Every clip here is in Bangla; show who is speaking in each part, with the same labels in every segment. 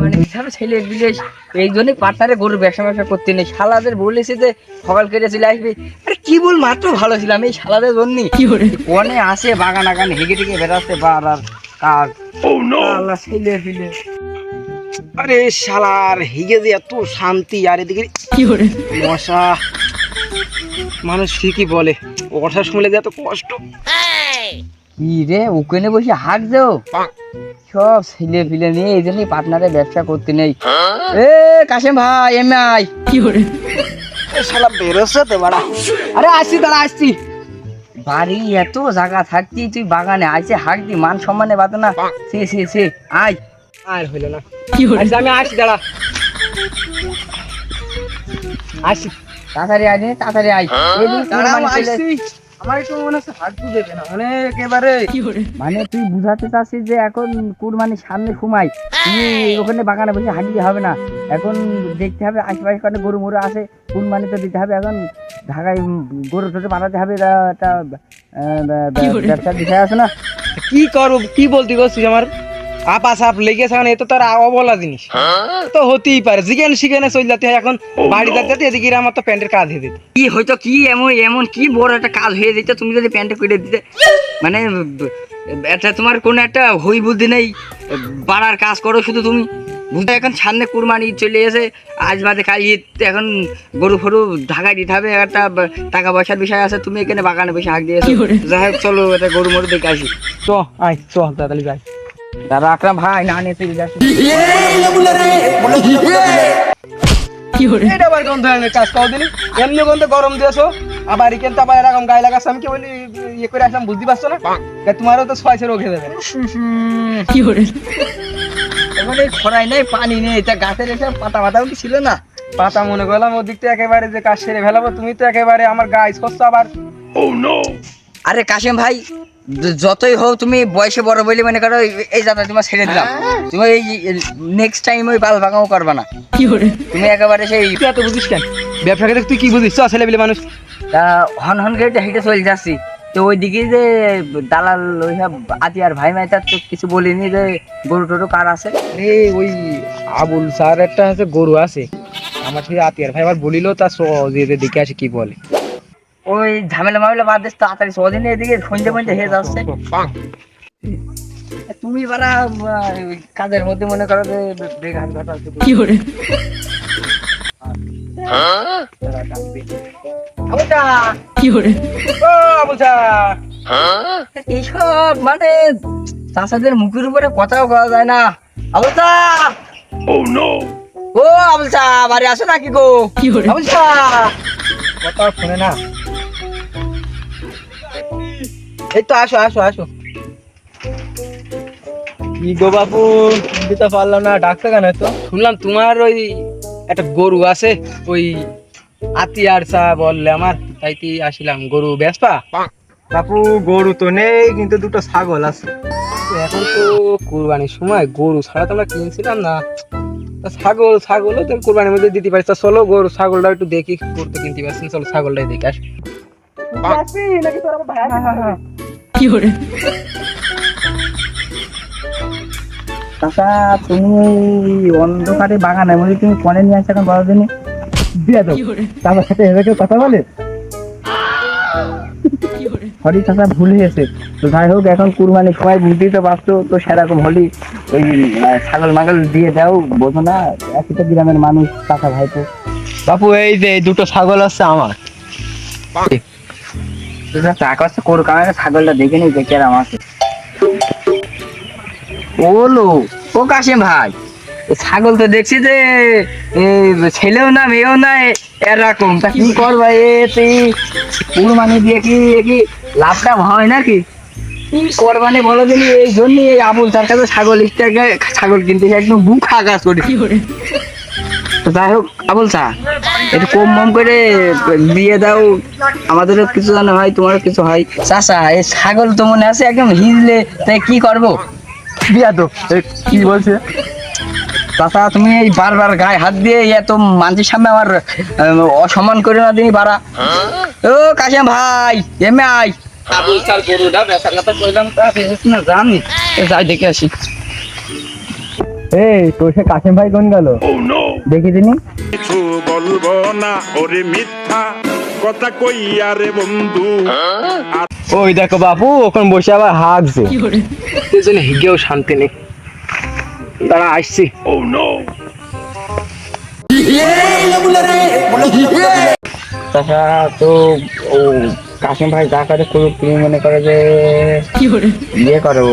Speaker 1: মানে ছেলে বিদেশ এই জন্যই পার্টনারে গরুর ব্যবসা ব্যবসা করতে নেই। শালাদের বলেছে যে সকাল করে চলে আসবে। আরে কি বল মাত্র ভালো ছিলাম এই শালাদের জন্যই কোনে আসে বাগান আগান হেগে টেগে বেড়াচ্ছে বার আর কাজ আল্লাহ ছেলে ফিলে
Speaker 2: আরে শালার হিগে যে এত শান্তি আর এদিকে মশা। মানুষ ঠিকই বলে ওঠা শুনলে যে এত কষ্ট।
Speaker 1: কি রে ওখানে বসে হাঁক যাও। সব ছেলে ফিলে নিয়ে এই জন্যই পার্টনারে ব্যবসা করতে নেই। এ কাশেম ভাই এমে আই
Speaker 2: এ শালা বেরোচ্ছে তো বাড়া।
Speaker 1: আরে আসছি দাঁড়া আসছি। বাড়ি এত জায়গা থাকতি তুই বাগানে আইসে হাঁক দি মান সম্মানে বাদ না। সে সে সে আয়।
Speaker 2: আর হইল না। আচ্ছা আমি আসি দাঁড়া। আসি
Speaker 1: তাড়াতাড়ি আয় রে, তাড়াতাড়ি আয়। চলে-
Speaker 2: আসছি। আমার একটু মনে হচ্ছে হাত দেবে না। মানে একেবারে
Speaker 1: মানে তুই বুঝাতে চাচ্ছিস যে এখন কুরবানির সামনে সময় তুমি ওখানে বাগানে বসে হাঁটিয়ে হবে না। এখন দেখতে হবে আশেপাশে কত গরু মরু আছে কুরবানি তো দিতে হবে। এখন ঢাকায় গরু টরু বানাতে হবে একটা ব্যবসার বিষয় আছে না।
Speaker 2: কি করব কি বলতে করছিস আমার? আপা সাপ এ তো তার অবলা জিনিস। তো হতেই পারে জিগেন শিখেনে চলে যেতে হয় এখন বাড়ি যেতে যেতে এদিকে আমার তো প্যান্টের কাজ হয়ে যেত।
Speaker 1: কি হয়তো কি এমন এমন কি বড় একটা কাজ হয়ে যেত তুমি যদি প্যান্টে দিতে। মানে একটা তোমার কোনো একটা হই বুদ্ধি নেই বাড়ার কাজ করো শুধু তুমি। বুঝতে এখন সামনে কুরবানি চলে এসে আজ বাদে কাল ঈদ এখন গরু ফরু ঢাকায় দিতে হবে একটা টাকা পয়সার বিষয় আছে তুমি এখানে বাগানে বসে হাঁক দিয়েছ যাই হোক চলো এটা গরু মরু দেখে আসি।
Speaker 2: চ আয় চ তাড়াতাড়ি যাই।
Speaker 1: দাদা আকরাম ভাই না নিয়ে তুই যাচ্ছি।
Speaker 2: এটা আবার কোন ধরনের কাজ কাও দিলি? এমনি কোন গরম দিয়েছ? আবার আবার এরকম গায়ে লাগাচ্ছে? আমি কি বলি ইয়ে করে আসলাম বুঝতে পারছ না? তোমারও তো ছয় রোগ হয়ে যাবে।
Speaker 1: এখন এই খরাই নেই পানি নেই তা গাছের পাতা পাতাও কি ছিল না?
Speaker 2: পাতা মনে করলাম ওদিক থেকে একেবারে যে কাজ সেরে ফেলাবো তুমি তো একেবারে আমার গায়ে আবার।
Speaker 1: আরে কাশেম ভাই যতই হোক তুমি বয়সে বড় বলে মনে করো এই- যাত্রা তোমার ছেড়ে দিলাম। তুমি এই নেক্সট টাইম ওই বাল বাগাও করবা না। তুমি একেবারে সেই
Speaker 2: এত বুঝিস কেন? ব্যবসা ক্ষেত্রে তুই কি বুঝিস? চ ছেলে পেলে মানুষ।
Speaker 1: তা হন হন করে হেঁটে চলে যাচ্ছি। তো ওই দিকে যে দালাল ওই সব আতিয়ার ভাই মাই তার তো কিছু বলিনি যে গরু টরু কার আছে?
Speaker 2: এই ওই আবুল স্যার একটা আছে গরু আছে। আমার সেই আতিয়ার ভাই আবার বলিল তা দে দেখে আসে কি বলে।
Speaker 1: ওই ঝামেলা মামেলা বাদ দিস তাড়াতাড়ি সদিন এদিকে সন্ধ্যে মধ্যে হয়ে যাচ্ছে। তুমি বারা কাজের মধ্যে মনে করো যে বেঘাট ঘটা কি করে? এইসব মানে চাষাদের মুখের উপরে কথাও কওয়া যায় না। আবুলতা ও আবুলতা বাড়ি আসো নাকি গো?
Speaker 2: কথা শুনে না। এই তো আসো আসো আসো। কি গো বাপু দিতে পারলাম না ডাকতে কেন তো শুনলাম তোমার ওই একটা গরু আছে ওই আতিয়ার চা বললে আমার তাই কি আসিলাম গরু বেসপা বাপু গরু তো নেই কিন্তু দুটো ছাগল আছে। এখন তো কুরবানির সময় গরু ছাড়া তো আমরা কিনছিলাম না। তা ছাগল ছাগলও তো কুরবানির মধ্যে দিতে পারিস। তা চলো গরু ছাগলটা একটু দেখি করতে কিনতে পারছি না, চলো ছাগলটাই দেখে আসি।
Speaker 1: চাষা তুমি অন্ধকারে বাগানের মধ্যে তুমি কনে নিয়ে আসছো এখন বড় দিনে দিয়ে দাও। তারপর সাথে এভাবে কেউ কথা বলে? চাষা ভুল হয়েছে তো যাই হোক এখন কুরবানি সময় বুঝতেই তো পারছ তো সেরকম হলি ওই ছাগল মাগল দিয়ে দাও বোঝো না একই তো গ্রামের মানুষ চাষা ভাই তো
Speaker 2: বাপু এই যে দুটো ছাগল আছে আমার।
Speaker 1: টাকা কোর কারণে ছাগলটা দেখে নেই দেখে আমাকে। ওলো ও কাশিম ভাই ছাগল তো দেখছি যে ছেলেও না মেয়েও না এরকম। তা কি করবা এ তুই কুরবানি দিয়ে কি কি লাভটা হয় নাকি? কি করবানি বলো দিনি এই জন্য এই আবুল তার কাছে ছাগল ছাগল কিনতে একদম বুক আকাশ করি। তো যাই হোক আবুল চা একটু কম কম করে দিয়ে দাও। আমাদেরও কিছু জানা হয় তোমারও কিছু হয়। চাচা এই ছাগল তো মনে আছে একদম হিজলে তাই কি করব?
Speaker 2: দিয়া তো কি বলছে?
Speaker 1: চাচা তুমি এই বারবার গায়ে হাত দিয়ে এত মানুষের সামনে আমার অসম্মান করে না দিনি বাড়া। ও কাশিম ভাই এমে আই আবুল চাল গরুটা বেচার কথা কইলাম তা না জানি এ যাই দেখে আসি।
Speaker 2: এই তোর সে কাশিম ভাই কোন গেল? দেখি দিনি
Speaker 3: কিছু বলব না ওরে মিথ্যা কথা কইয়া রে বন্ধু।
Speaker 2: ওই দেখো বাপু ওখানে বসে আবার হাঁকছে সেজন্য হিগেও শান্তি নেই। দাঁড়া আসছি।
Speaker 1: তাছাড়া তো ও কাশিম ভাই যা করে করুক তুমি মনে করো যে ইয়ে করো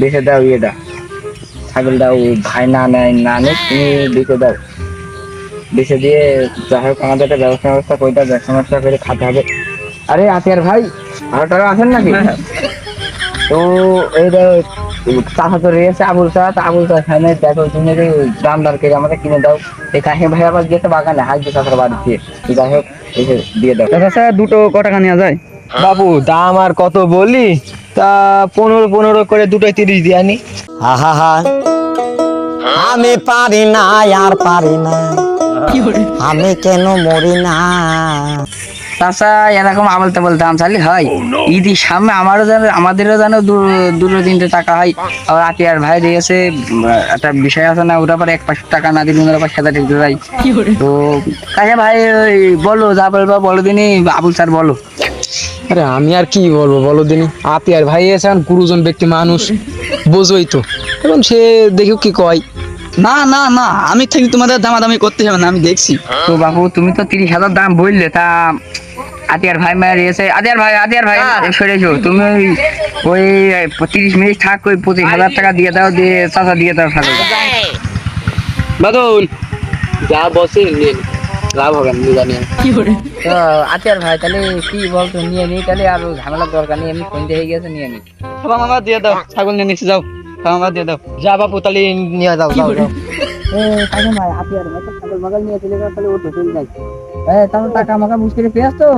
Speaker 1: বেঁচে দাও ইয়ে দাও। ছাগল দাও ভাই না নেয় না নেই তুমি বেঁচে দাও। বেঁচে দিয়ে যাই হোক আমাদের একটা ব্যবস্থা ব্যবস্থা করে দাও ব্যবসা ব্যবসা করে খাতে হবে। আরে আতিয়ার ভাই আরও টাকা আছেন নাকি? তো এই চাষা তো রয়েছে আবুল চা তা আবুল চা খাই দেখো তুমি যে দাম দর করে আমাকে কিনে দাও। এই কাহিনী ভাই আবার গিয়েছে বাগানে হাঁস দিয়ে চাষার বাড়ি দিয়ে। যাই হোক এসে দিয়ে দাও।
Speaker 2: আচ্ছা দুটো ক টাকা নেওয়া যায়? বাবু দাম আর কত বলি? তা পনেরো পনেরো করে দুটোই তিরিশ দিয়ে আনি।
Speaker 4: আহা। আমি পারি না আর পারি না। আমি কেন মরি না?
Speaker 1: চাষা এরকম আবলতে বলতে দাম চালি হয়। ঈদের সামনে আমারও যেন আমাদেরও যেন দুটো তিনটে টাকা হয়। আবার আতিয়ার ভাই দিয়েছে একটা বিষয় আছে না ওটা পরে এক পাঁচশো টাকা না দিলে পাঁচ সাথে ঠেকতে যাই তো কাছে ভাই ওই বলো যা বলব বলো দিনই আবুল স্যার বলো।
Speaker 2: আরে আমি আর কি বলব বলো দিনি? আতি আর ভাই এসে গুরুজন ব্যক্তি মানুষ বোঝোই তো। এখন সে দেখো কি কয়।
Speaker 5: না না না আমি থাকি তোমাদের দামাদামি করতে হবে না আমি দেখছি।
Speaker 1: তো বাবু তুমি তো তিরিশ হাজার দাম বললে তা আতিয়ার ভাই মায়ের এসে আতিয়ার ভাই আতিয়ার ভাই সরেছো তুমি ওই- ওই তিরিশ মিনিট থাক ওই পঁচিশ হাজার টাকা দিয়ে দাও দিয়ে চাষা দিয়ে দাও সাথে।
Speaker 2: বাদন যা বসে নিয়ে লাভ হবে না জানি আমি।
Speaker 1: তো আতিয়ার ভাই তাহলে কি বলতো নিয়ে নি তাহলে আর ঝামেলার দরকার নেই এমনি ফোন হয়ে গেছে নিয়ে নি।
Speaker 5: বাবা মামা দিয়ে দাও ছাগল নিয়ে নিচে যাও। বাবা মামা দিয়ে দাও।
Speaker 2: যা বাপু তাহলে নিয়ে যাও যাও যাও।
Speaker 1: এ কাজে ভাই আতিয়ার ভাই তো ছাগল মাগল নিয়ে চলে গেল তাহলে ও তো চলে তাহলে টাকা মুশকিলে পেয়েছ তো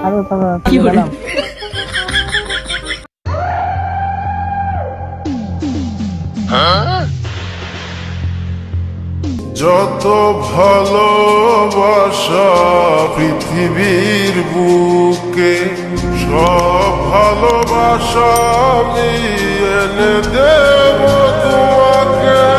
Speaker 1: ছাগল কি বললাম
Speaker 3: যত ভালোবাসা পৃথিবীর বুকে সব ভালোবাসা নিয়ে দেব তুমি